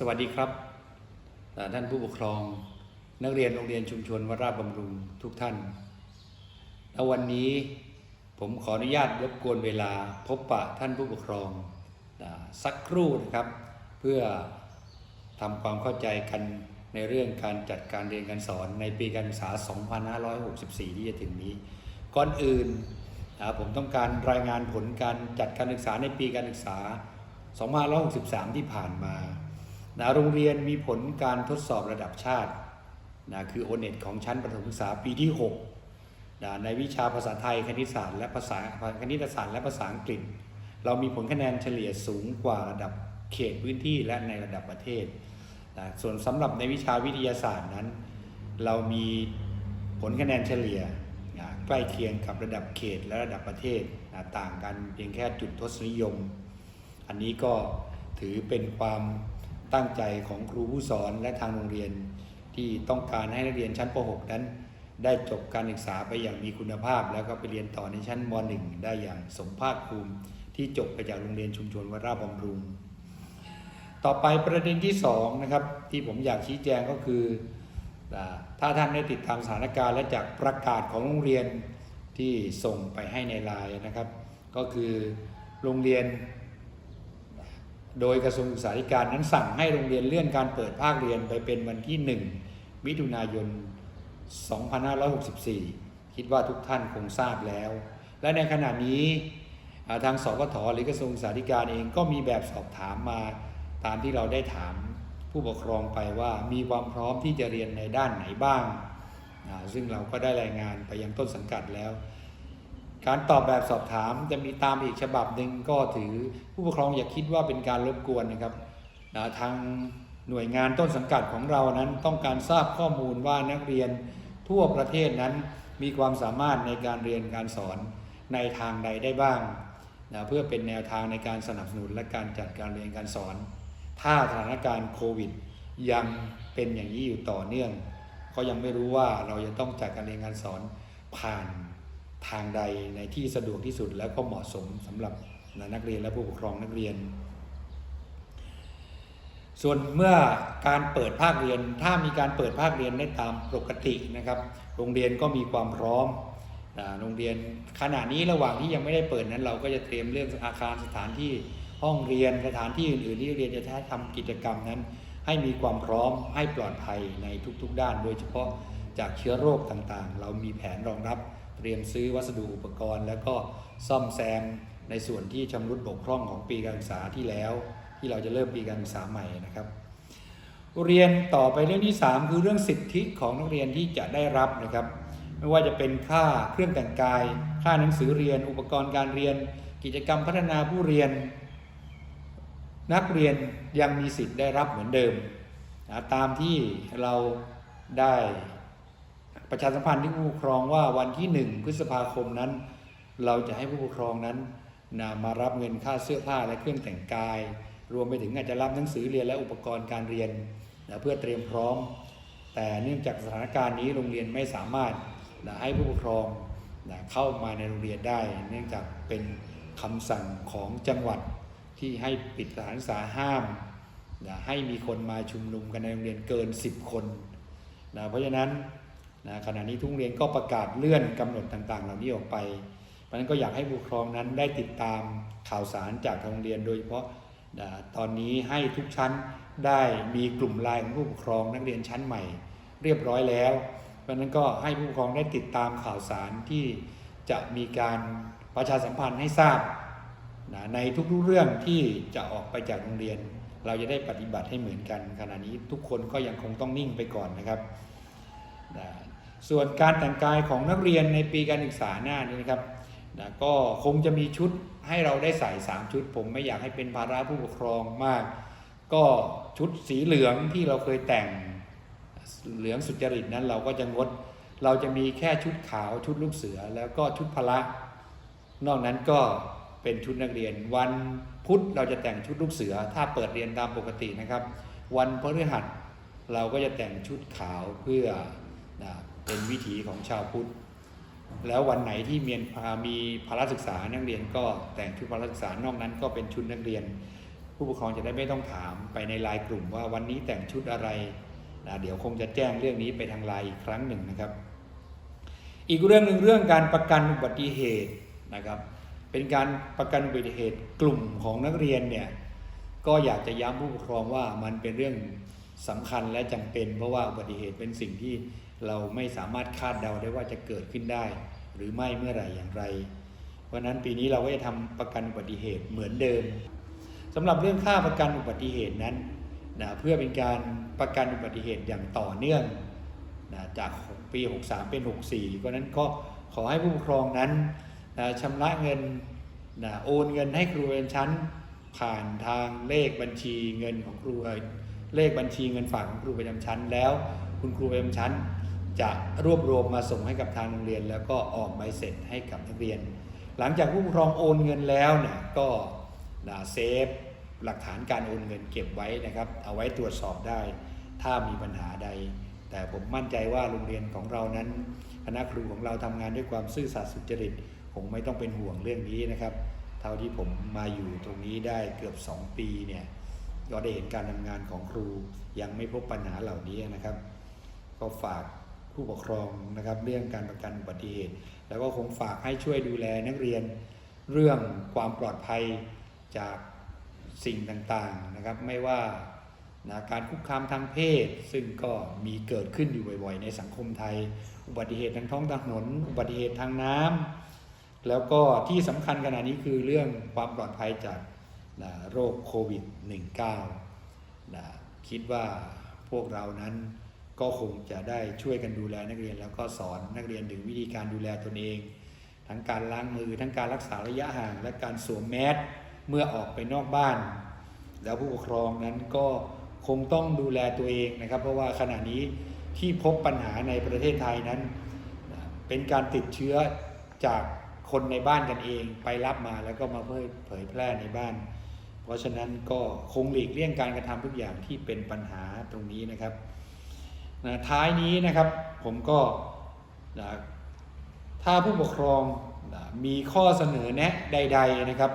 สวัสดีครับท่านผู้ปกครอง นักเรียนโรงเรียนชุมชนวราบำรุงทุกท่านและวันนี้ผมขออนุญาตรบกวนเวลาพบปะท่านผู้ปกครองสักครู่นะครับ เพื่อทำความเข้าใจกันในเรื่องการจัดการเรียนการสอนในปีการศึกษา 2564 ที่จะถึงนี้ ก่อนอื่นผมต้องการรายงานผลการจัดการศึกษาในปีการศึกษา 2563 ที่ผ่านมา นะโรงเรียนมีผลการทดสอบระดับชาตินะคือโอเน็ตของชั้นประถมศึกษาปีที่6นะในวิชาภาษาไทยคณิตศาสตร์และภาษาคณิตศาสตร์และภาษาอังกฤษ เรามีผลคะแนนเฉลี่ยสูงกว่าระดับเขตพื้นที่และในระดับประเทศนะส่วนสำหรับในวิชาวิทยาศาสตร์นั้น เรามีผลคะแนนเฉลี่ยนะใกล้เคียงกับระดับเขตและระดับประเทศนะต่างกันเพียงแค่จุดทศนิยม อันนี้ก็ถือเป็นความ ตั้งใจของครูผู้สอนและทางโรงเรียน ที่ต้องการให้นักเรียนชั้นป .6 นั้น ได้จบการศึกษาไปอย่างมีคุณภาพ แล้วก็ไปเรียนต่อในชั้นม .1 ได้อย่างสมภาคภูมิที่จบไปจากโรงเรียนชุมชนวราบำรุง ต่อไปประเด็นที่2นะครับที่ผมอยากชี้แจงก็คือ ถ้าท่านได้ติดตามสถานการณ์และจากประกาศของโรงเรียนที่ส่งไปให้ในไลน์นะครับ ก็คือโรงเรียน โดยกระทรวงศึกษาธิการนั้นสั่งให้โรงเรียนเลื่อนการเปิดภาคเรียนไปเป็นวันที่ 1 มิถุนายน 2564 คิดว่าทุกท่านคงทราบแล้ว และในขณะนี้ทางสกทหรือกระทรวงศึกษาธิการเองก็มีแบบสอบถามมาตามที่เราได้ถามผู้ปกครองไปว่ามีความพร้อมที่จะเรียนในด้านไหนบ้าง ซึ่งเราก็ได้รายงานไปยังต้นสังกัดแล้ว การตอบแบบสอบถามจะมีตามอีกฉบับหนึ่งก็ถือผู้ปกครองอย่าคิดว่าเป็นการรบกวนนะครับนะทางหน่วยงานต้นสังกัดของเรานั้นต้องการทราบข้อมูลว่านักเรียนทั่วประเทศนั้นมีความสามารถในการเรียนการสอนในทางใดได้บ้างนะเพื่อเป็นแนวทางในการสนับสนุนและการจัดการเรียนการสอน ถ้าสถานการณ์โควิด ยังเป็นอย่างนี้อยู่ต่อเนื่อง ก็ยังไม่รู้ว่าเราจะต้องจัดการเรียนการสอนผ่าน ทางใดในที่สะดวกที่สุดแล้วก็เหมาะสมสำหรับนักเรียนและผู้ปกครองนักเรียน ส่วนเมื่อการเปิดภาคเรียนถ้ามีการเปิดภาคเรียนได้ตามปกตินะครับ โรงเรียนก็มีความพร้อมโรงเรียนขณะนี้ระหว่างที่ยังไม่ได้เปิดนั้น เราก็จะเตรียมเรื่องอาคารสถานที่ห้องเรียนสถานที่อื่นๆที่เรียนจะใช้ทำกิจกรรมนั้น ให้มีความพร้อมให้ปลอดภัยในทุกๆด้าน โดยเฉพาะจากเชื้อโรคต่างๆ เรามีแผนรองรับ เตรียมซื้อวัสดุอุปกรณ์ แล้วก็ซ่อมแซมในส่วนที่ชำรุดบกพร่องของปีการศึกษาที่แล้ว ที่เราจะเริ่มปีการศึกษาใหม่นะครับ เรียนต่อไปเรื่องที่ 3 คือเรื่องสิทธิของนักเรียนที่จะได้รับนะครับ ไม่ว่าจะเป็นค่าเครื่องแต่งกาย ค่าหนังสือเรียน อุปกรณ์การเรียน กิจกรรมพัฒนาผู้เรียน นักเรียนยังมีสิทธิ์ได้รับเหมือนเดิมนะตามที่เราได้ ประชาสัมพันธ์ที่ผู้ปกครองว่าวันที่ 1 พฤษภาคมนั้น เราจะให้ผู้ปกครองนั้นนะมารับเงินค่าเสื้อผ้าและเครื่องแต่งกาย รวมไปถึงอาจจะรับหนังสือเรียนและอุปกรณ์การเรียนนะเพื่อเตรียมพร้อม แต่เนื่องจากสถานการณ์นี้โรงเรียนไม่สามารถนะให้ผู้ปกครองนะเข้ามาในโรงเรียนได้ เนื่องจากเป็นคำสั่งของจังหวัดที่ให้ปิดสถานศึกษาห้ามนะให้มีคนมาชุมนุมกันในโรงเรียนเกิน 10 คนนะเพราะฉะนั้น นะขณะนี้ทุกโรงเรียนก็ประกาศเลื่อนกำหนดต่างๆ เหล่านี้ออกไป เพราะฉะนั้นก็อยากให้ผู้ปกครองนั้นได้ติดตามข่าวสารจากทางโรงเรียนโดยเฉพาะนะตอนนี้ให้ทุกชั้นได้มีกลุ่มไลน์ของผู้ปกครองนักเรียนชั้นใหม่ เรียบร้อยแล้ว เพราะฉะนั้นก็ให้ผู้ปกครองได้ติดตามข่าวสารที่จะมีการประชาสัมพันธ์ให้ทราบนะในทุกๆเรื่องที่จะออกไปจากโรงเรียน เราจะได้ปฏิบัติให้เหมือนกัน ขณะนี้ทุกคนก็ยังคงต้องนิ่งไปก่อนนะครับนะ ส่วนการแต่งกายของนักเรียนในปีการศึกษาหน้านี้นะครับนะก็คงจะมีชุดให้เราได้ใส่ 3 ชุด ผมไม่อยากให้เป็นภาระผู้ปกครองมาก ก็ชุดสีเหลืองที่เราเคยแต่งเหลืองสุจริตนั้นเราก็จะงด เราจะมีแค่ชุดขาวชุดลูกเสือ แล้วก็ชุดพละ นอกนั้นก็เป็นชุดนักเรียน วันพุธเราจะแต่งชุดลูกเสือ ถ้าเปิดเรียนตามปกตินะครับ วันพฤหัสเราก็จะแต่งชุดขาวเพื่อนะ เป็นวิถีของชาวพุทธ แล้ววันไหนที่มีมีพละศึกษานักเรียนก็แต่งชุดพละศึกษานอกนั้นก็เป็นชุดนักเรียน ผู้ปกครองจะได้ไม่ต้องถามไปในไลน์กลุ่มว่าวันนี้แต่งชุดอะไรนะเดี๋ยวคงจะแจ้งเรื่องนี้ไปทางไลน์อีกครั้งหนึ่งนะครับ อีกเรื่องหนึ่งเรื่องการประกันอุบัติเหตุนะครับ เป็นการประกันอุบัติเหตุกลุ่มของนักเรียนเนี่ยก็อยากจะย้ำผู้ปกครองว่ามันเป็นเรื่องสำคัญและจำเป็นเพราะว่าอุบัติเหตุเป็นสิ่งที่ เราไม่สามารถคาดเดาได้ว่าจะเกิดขึ้นได้ หรือไม่เมื่อไหร่อย่างไร เพราะนั้นปีนี้เราก็จะทำประกันอุบัติเหตุเหมือนเดิมสำหรับเรื่องค่าประกันอุบัติเหตุนั้นนะเพื่อเป็นการประกันอุบัติเหตุอย่างต่อเนื่องนะจากปี 63 เป็น 64 เพราะนั้นก็ขอให้ผู้ปกครองนั้นนะชำระเงินนะโอนเงินให้ครูประจำชั้น ผ่านทางเลขบัญชีเงินของครูเอ่อเลขบัญชีเงินฝากของครูประจำชั้นแล้ว คุณครูประจำชั้น จะรวบรวมมาส่งให้กับทางโรงเรียน แล้วก็ออกใบเสร็จให้กับนักเรียน หลังจากผู้ปกครองโอนเงินแล้วเนี่ยก็นะเซฟหลักฐานการโอนเงินเก็บไว้นะครับ เอาไว้ตรวจสอบได้ ถ้ามีปัญหาใด แต่ผมมั่นใจว่าโรงเรียนของเรานั้นคณะครูของเราทำงานด้วยความซื่อสัตย์สุจริตคงไม่ต้องเป็นห่วงเรื่องนี้นะครับ เท่าที่ผมมาอยู่ตรงนี้ได้เกือบ 2 ปีเนี่ยก็ได้เห็นการทำงานของครูยังไม่พบปัญหาเหล่านี้นะครับ ก็ฝาก ผู้ปกครองนะครับ เรื่องการประกันอุบัติเหตุ แล้วก็คงฝากให้ช่วยดูแลนักเรียนเรื่องความปลอดภัยจากสิ่งต่างๆนะครับ ไม่ว่านะการคุกคามทางเพศ ซึ่งก็มีเกิดขึ้นอยู่บ่อยๆ ในสังคมไทย อุบัติเหตุทางท้องถนน อุบัติเหตุทางน้ำแล้วก็ที่สำคัญขณะนี้คือเรื่องความปลอดภัยจากนะโรคโควิด -19 นะคิดว่าพวกเรานั้น ก็คงจะได้ช่วยกันดูแลนักเรียน แล้วก็สอนนักเรียนถึงวิธีการดูแลตนเอง ทั้งการล้างมือ ทั้งการรักษาระยะห่าง และการสวมแมสเมื่อออกไปนอกบ้าน แล้วผู้ปกครองนั้นก็คงต้องดูแลตัวเองนะครับ เพราะว่าขณะนี้ที่พบปัญหาในประเทศไทยนั้น เป็นการติดเชื้อจากคนในบ้านกันเองไปรับมาแล้วก็มาเผยแพร่ในบ้าน เพราะฉะนั้นก็คงหลีกเลี่ยงการกระทำทุกอย่างที่เป็นปัญหาตรงนี้นะครับ นะท้ายนี้นะครับผมก็นะถ้าผู้ปกครองนะมีข้อเสนอแนะใด ๆนะครับ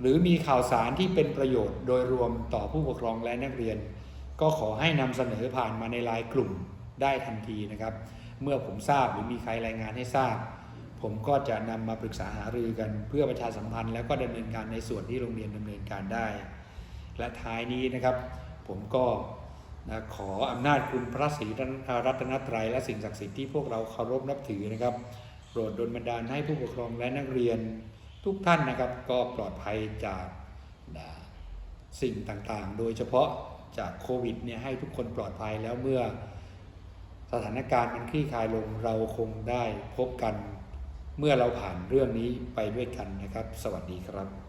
หรือมีข่าวสารที่เป็นประโยชน์โดยรวมต่อผู้ปกครองและนักเรียน ก็ขอให้นำเสนอผ่านมาในไลน์กลุ่มได้ทันทีนะครับ เมื่อผมทราบหรือมีใครรายงานให้ทราบ ผมก็จะนำมาปรึกษาหารือกันเพื่อประชาสัมพันธ์ แล้วก็ดำเนินการในส่วนที่โรงเรียนดำเนินการได้ และท้ายนี้นะครับ ผมก็ นะขออำนาจคุณพระศรีรัตนตรัยและสิ่งศักดิ์สิทธิ์ที่พวกเราเคารพนับถือนะครับโปรดดลบันดาลให้ผู้ปกครองและนักเรียนทุกท่านนะครับ ก็ปลอดภัยจากนะสิ่งต่างๆ โดยเฉพาะจากโควิดเนี่ยให้ทุกคนปลอดภัยแล้วเมื่อสถานการณ์มันคลี่คลายลงเราคงได้พบกัน เมื่อเราผ่านเรื่องนี้ไปด้วยกันนะครับ สวัสดีครับ